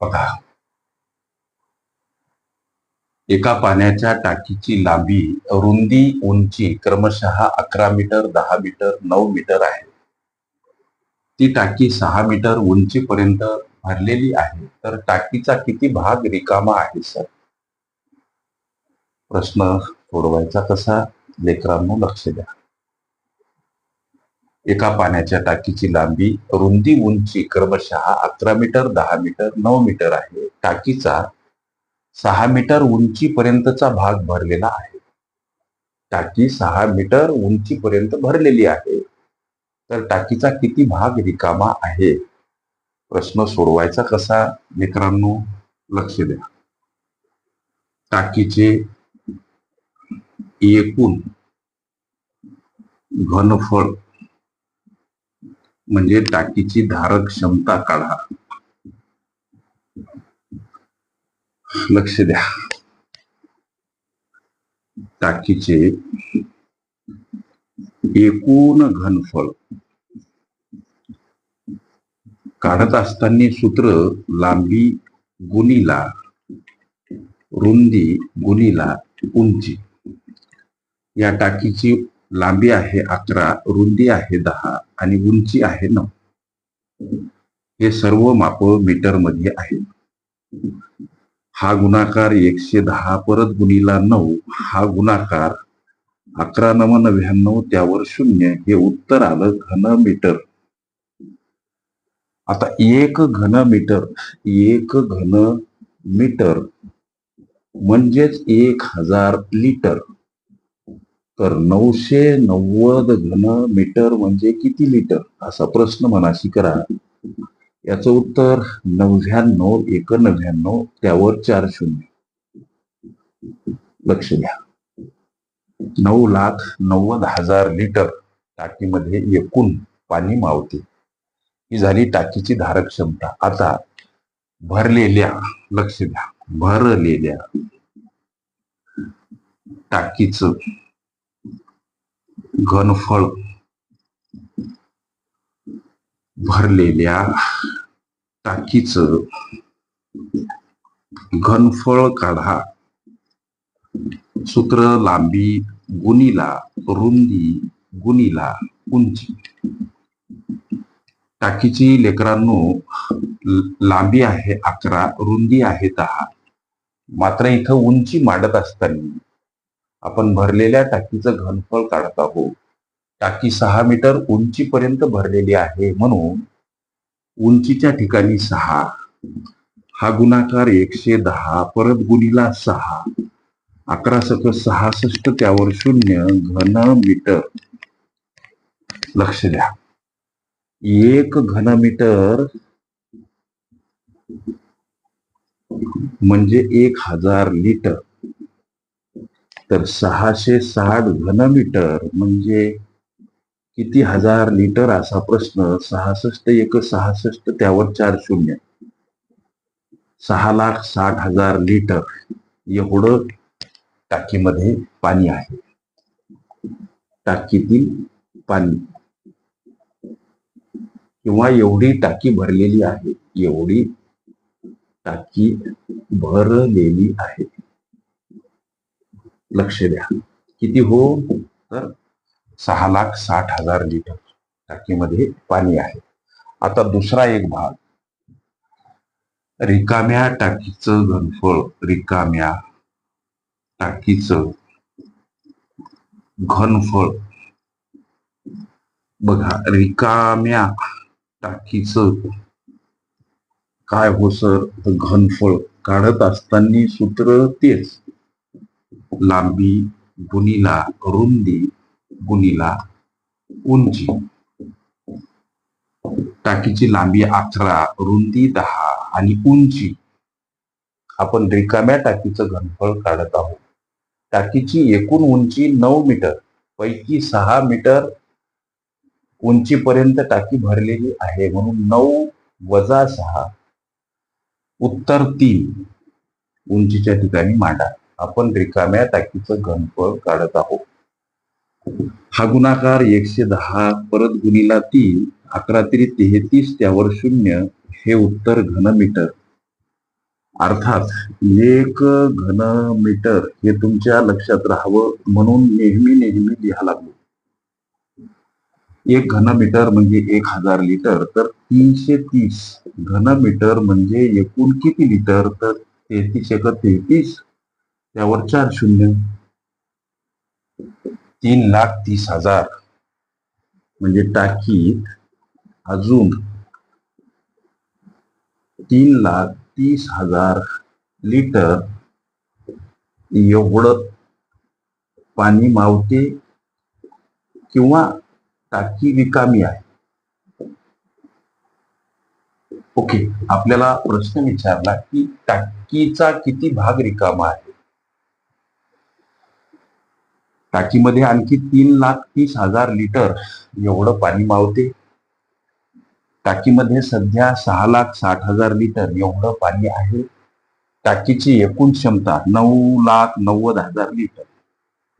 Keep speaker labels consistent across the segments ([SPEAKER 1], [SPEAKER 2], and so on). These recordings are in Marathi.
[SPEAKER 1] बघा. एका पाण्याच्या टाकीची लांबी रुंदी उंची क्रमशः अकरा मीटर दहा मीटर नऊ मीटर आहे. ती टाकी सहा मीटर उंचीपर्यंत भरलेली आहे. तर टाकीचा किती भाग रिकामा आहे सर? प्रश्न सोडवायचा कसा? लेकरांनो लक्ष द्या. एका पाण्याच्या टाकीची लांबी रुंदी उंची क्रमशः अकरा मीटर दहा मीटर नऊ मीटर आहे. टाकीचा सहा मीटर उंचीपर्यंतचा भाग भरलेला आहे. टाकी सहा मीटर उंचीपर्यंत भरलेली आहे. तर टाकीचा किती भाग रिकामा आहे? प्रश्न सोडवायचा कसा? मित्रांनो लक्ष द्या. टाकीचे एकूण घनफळ म्हणजे टाकीची धारक क्षमता काढा. लक्ष द्या. टाकीचे एकूण घनफळ. काढत असताना सूत्र लांबी गुणीला रुंदी गुणीला उंची. या टाकीची लांबी आहे अकरा रुंदी आहे दहा आणि उंची आहे नऊ. हे सर्व माप मीटरमध्ये आहेत. हा गुणाकार एकशे दहा परत गुणीला नऊ हा गुणाकार अकरा नव नव्याण्णव त्यावर शून्य. हे उत्तर आलं घन मीटर आता एक घन मीटर एक घन मीटर म्हणजेच एक हजार लिटर. तर नऊशे नव्वद घन मीटर म्हणजे किती लिटर असा प्रश्न मनाशी करा. याचं उत्तर नव्याण्णव एक नव्याण्णव त्यावर चार शून्य. लक्ष द्या. नऊ लाख नव्वद हजार लिटर टाकीमध्ये एकूण पाणी मावते. ही झाली टाकीची धारक क्षमता आता भरलेल्या लक्ष द्या. भरलेल्या टाकीचं घनफळ भरलेल्या टाकीचं घनफळ काढा. सूत्र लांबी गुणीला रुंदी गुणीला उंची. टाकीची लेकरांनो लांबी आहे अकरा रुंदी आहे दहा. मात्र इथं उंची मांडत असताना आपण भरलेल्या टाकीचं घनफळ काढत आहोत. टाकी सहा मीटर उंचीपर्यंत भरलेली आहे म्हणून उंचीच्या ठिकाणी सहा. हा गुणाकार एकशे दहा परत गुणीला सहा. अकरा सक सहासष्ट त्यावर शून्य घन मीटर. लक्ष द्या. एक घन मीटर म्हणजे एक हजार लिटर. तर सहाशे साठ घनमीटर म्हणजे किती हजार लिटर असा प्रश्न? सहासष्ट एक सहासष्ट त्यावर चार शून्य. सहा लाख साठ हजार लिटर एवढं टाकीमध्ये पाणी आहे. टाकीतील पाणी. किंवा एवढी टाकी भरलेली आहे एवढी टाकी भरलेली आहे. लक्ष द्या. किती हो? तर सहा लाख साठ हजार लिटर टाकीमध्ये पाणी आहे. आता दुसरा एक भाग. रिकाम्या टाकीचं घनफळ रिकाम्या टाकीचं घनफळ. बघा रिकाम्या टाकीचं काय हो सर? घनफळ काढत असताना सूत्र तेच. लांबी गुनिला रुंदी गुणीला उंची टाकीची लांबी अठरा रुंदी दहा आणि उंची आपण रिकाम्या टाकीचं घनफळ काढत आहोत टाकीची एकूण उंची नऊ मीटर पैकी सहा मीटर उंचीपर्यंत टाकी भरलेली आहे म्हणून नऊ वजा सहा उत्तर तीन उंचीच्या ठिकाणी मांडा आपण रिकाम्या टाकीचं घनफळ काढत आहोत. हा गुणाकार एकशे दहा परत गुणीला तीन अकरा तरी तेहतीस त्यावर शून्य हे उत्तर घनमीटर. अर्थात एक घन मीटर हे तुमच्या लक्षात राहावं म्हणून नेहमी नेहमी लिहा लागलो. एक घन मीटर म्हणजे एक हजार लिटर तर तीनशे तीस घन मीटर म्हणजे एकूण किती लिटर? तर तेहतीस एक तेहतीस त्यावर चार शून्य. तीन लाख तीस हजार. म्हणजे टाकीत अजून तीन लाख तीस हजार लिटर एवढं पाणी मावते किंवा टाकी रिकामी आहे. ओके आपल्याला प्रश्न विचारला की टाकीचा किती भाग रिकामा आहे? टाकीमध्ये आणखी तीन लाख तीस हजार लिटर एवढं पाणी मावते. टाकीमध्ये सध्या सहा लाख साठ हजार लिटर एवढं पाणी आहे. टाकीची एकूण क्षमता नऊ लाख नव्वद हजार लिटर.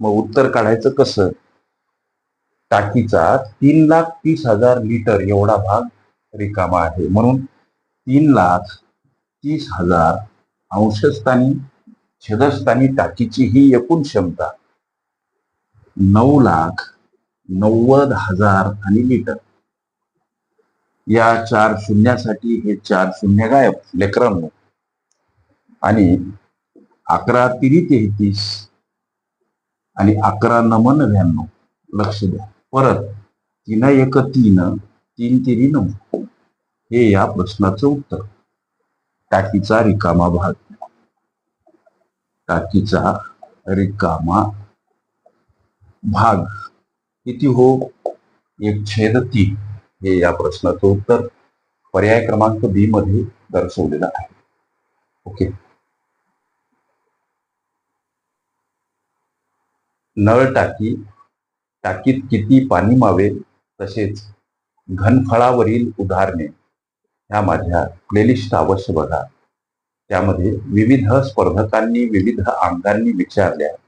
[SPEAKER 1] मग उत्तर काढायचं कसं? टाकीचा तीन लाख तीस हजार लिटर एवढा भाग रिकामा आहे. म्हणून तीन लाख तीस हजार अंशस्थानी छेदस्थानी टाकीची ही एकूण क्षमता नऊ लाख नव्वद हजार आणि लिटर या चार शून्यासाठी हे चार शून्य गायब लेकरांनो. आणि अकरा तिरी तेहतीस आणि अकरा नम नव्याण्णव लक्ष द्या. परत तीन एक तीन तीन तिरी नऊ. हे या प्रश्नाचं उत्तर. टाकीचा रिकामा भाग. टाकीचा रिकामा भाग. किती हो? एक छेद तीन हे या प्रश्नाचं उत्तर. पर्याय क्रमांक बी मध्ये दर्शवलेलं आहे. ओके. नळ टाकी टाकीत किती पाणी मावेल तसेच घनफळावरील उदाहरणे ह्या माझ्या प्लेलिस्ट अवश्य बघा. त्यामध्ये विविध स्पर्धकांनी विविध अंगांनी विचारल्या.